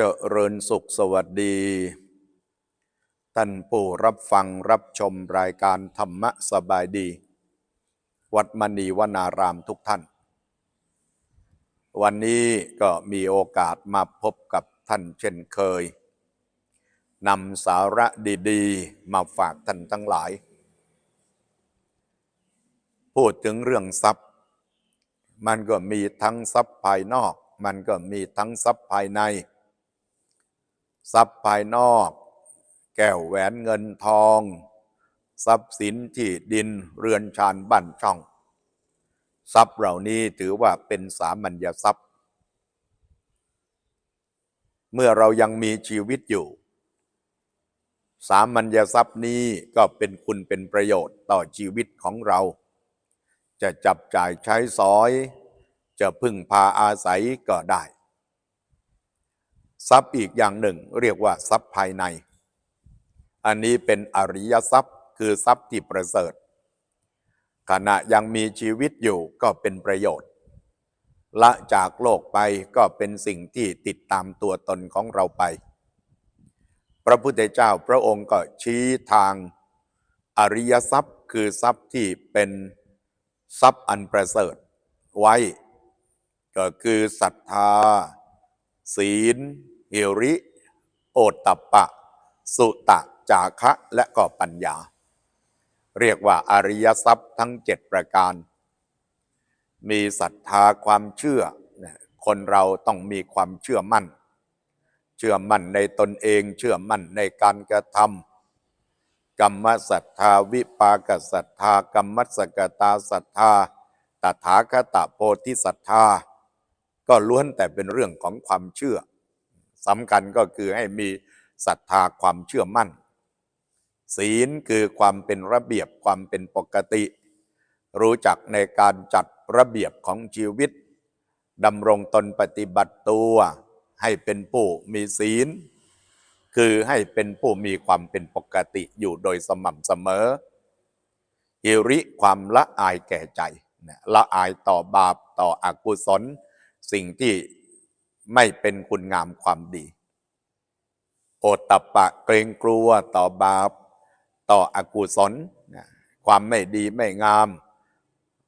จริญสุขสวัสดี ท่านผู้รับฟังรับชมรายการธรรมะสบายดี วัดมณีวนารามทุกท่าน วันนี้ก็มีโอกาสมาพบกับท่านเช่นเคยนำสาระดีๆ มาฝากท่านทั้งหลาย พูดถึงเรื่องทรัพย์ มันก็มีทั้งทรัพย์ภายนอกมันก็มีทั้งทรัพย์ภายใน ทรัพย์ภายนอก แก้วแหวนเงินทอง ทรัพย์สินที่ดินเรือนชานบ้านช่อง ทรัพย์เหล่านี้ถือว่าเป็นสามัญญทรัพย์ เมื่อเรายังมีชีวิตอยู่ สามัญญทรัพย์นี้ก็เป็นคุณเป็นประโยชน์ต่อชีวิตของเรา จะจับจ่ายใช้สอย จะพึ่งพาอาศัยก็ได้ ทรัพย์อีกอย่างหนึ่ง เรียกว่าทรัพย์ภายใน อันนี้เป็นอริยทรัพย์คือทรัพย์ที่ประเสริฐ ขณะยังมีชีวิตอยู่ก็เป็นประโยชน์ ละจากโลกไปก็เป็นสิ่งที่ติดตามตัวตนของเราไป พระพุทธเจ้าพระองค์ก็ชี้ทางอริยทรัพย์คือทรัพย์ที่เป็นทรัพย์อันประเสริฐไว้ ก็คือศรัทธา ศีล หิริ โอตตัปปะ สุตะ จาคะ และก็ปัญญา เรียกว่าอริยทรัพย์ทั้งเจ็ดประการ มีศรัทธาความเชื่อ คนเราต้องมีความเชื่อมั่น เชื่อมั่นในตนเอง เชื่อมั่นในการกระทำกรรมศรัทธาวิปากศรัทธากรรมสกตาศรัทธาตถาคตโพธิศรัทธา ก็ล้วนแต่เป็นเรื่องของความเชื่อ สำคัญก็คือให้มีศรัทธาความเชื่อมั่น ศีลคือความเป็นระเบียบความเป็นปกติ รู้จักในการจัดระเบียบของชีวิตดำรงตนปฏิบัติตัวให้เป็นผู้มีศีล คือให้เป็นผู้มีความเป็นปกติอยู่โดยสม่ำเสมอฮิริความละอายแก่ใจละอายต่อบาปต่ออกุศล สิ่งที่ ไม่เป็นคุณงามความดี โอตตะปะเกรงกลัวต่อบาป ต่ออกุศลความไม่ดีไม่งาม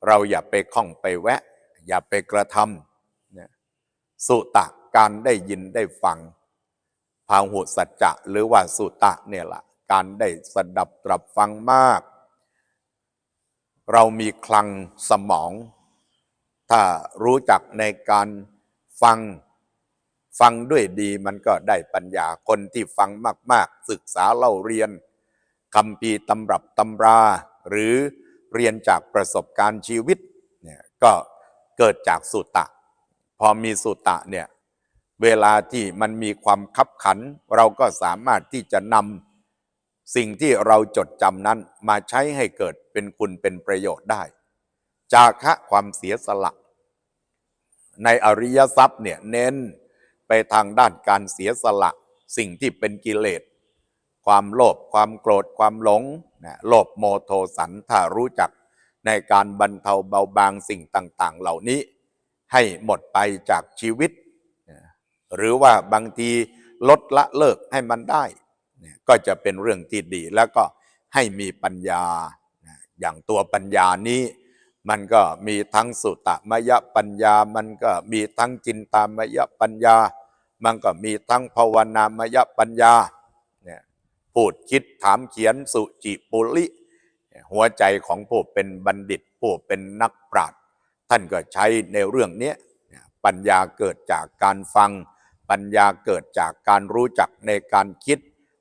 เราอย่าไปข้องไปแวะ อย่าไปกระทำสุตะการได้ยินได้ฟังพาหุสัจจะ หรือว่าสุตะเนี่ยละการได้สดับตรับฟังมาก เรามีคลังสมอง ถ้ารู้จักในการฟัง ฟังด้วยดีมันก็ได้ปัญญาคนที่ฟังมาก ๆ ศึกษาเล่าเรียนคำพีตำรับตำรา หรือเรียนจากประสบการณ์ชีวิตเนี่ยก็เกิดจากสุตะ พอมีสุตะเนี่ยเวลาที่มันมีความคับขัน เราก็สามารถที่จะนำสิ่งที่เราจดจำนั้นมาใช้ให้เกิดเป็นคุณเป็นประโยชน์ได้ จาคะความเสียสละ ในอริยทรัพย์เนี่ยเน้น ไปทางด้านการเสียสละสิ่งที่เป็นกิเลส ความโลภความโกรธความหลงนะโลภโมโทสันถ้ารู้จักในการบรรเทาเบาบางสิ่งต่าง ๆ เหล่านี้ ให้หมดไปจากชีวิต หรือว่าบางทีลดละเลิกให้มันได้ ก็จะเป็นเรื่องที่ดีแล้วก็ให้มีปัญญา อย่างตัวปัญญานี้ มันก็มีทั้งสุตตมยปัญญา มันก็มีทั้งจินตามยปัญญา มันก็มีทั้งภาวนามยปัญญาเนี่ยพูดคิดถามเขียนสุจิปุริหัวใจของผู้เป็นบัณฑิตผู้เป็นนักปราชญ์ท่านก็ใช้ในเรื่องนี้ปัญญาเกิดจากการฟัง ปัญญาเกิดจากการรู้จักในการคิด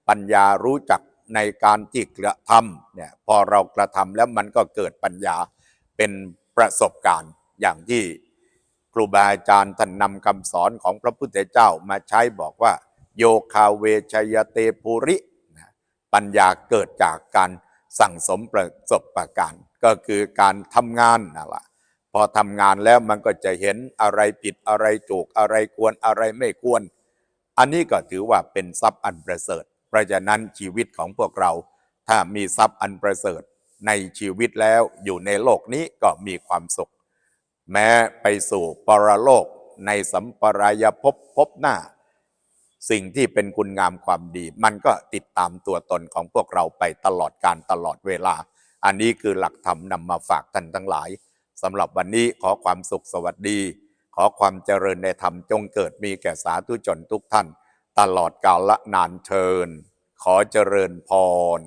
ปัญญารู้จักในการที่กระทำเนี่ยพอเรากระทำแล้วมันก็เกิดปัญญาเป็นประสบการณ์อย่างที่ ครูบาอาจารย์ท่านนำคำสอนของพระพุทธเจ้ามาใช้บอกว่า โยคาเวชยเตภูริ ปัญญาเกิดจากการสั่งสมประสบประการ ก็คือการทำงานนั่นแหละพอทำงานแล้วมันก็จะเห็นอะไรผิดอะไรถูกอะไรควรอะไรไม่ควร อันนี้ก็ถือว่าเป็นทรัพย์อันประเสริฐ เพราะฉะนั้นชีวิตของพวกเรา ถ้ามีทรัพย์อันประเสริฐในชีวิตแล้วอยู่ในโลกนี้ก็มีความสุข แม้ไปสู่ปรโลกในสัมปรายภพภพหน้า สิ่งที่เป็นคุณงามความดี มันก็ติดตามตัวตนของพวกเราไปตลอดการตลอดเวลา อันนี้คือหลักธรรมนำมาฝากท่านทั้งหลายสำหรับวันนี้ขอความสุขสวัสดี ขอความเจริญในธรรมจงเกิดมีแก่สาธุชนทุกท่าน ตลอดกาลละนานเทินขอเจริญพร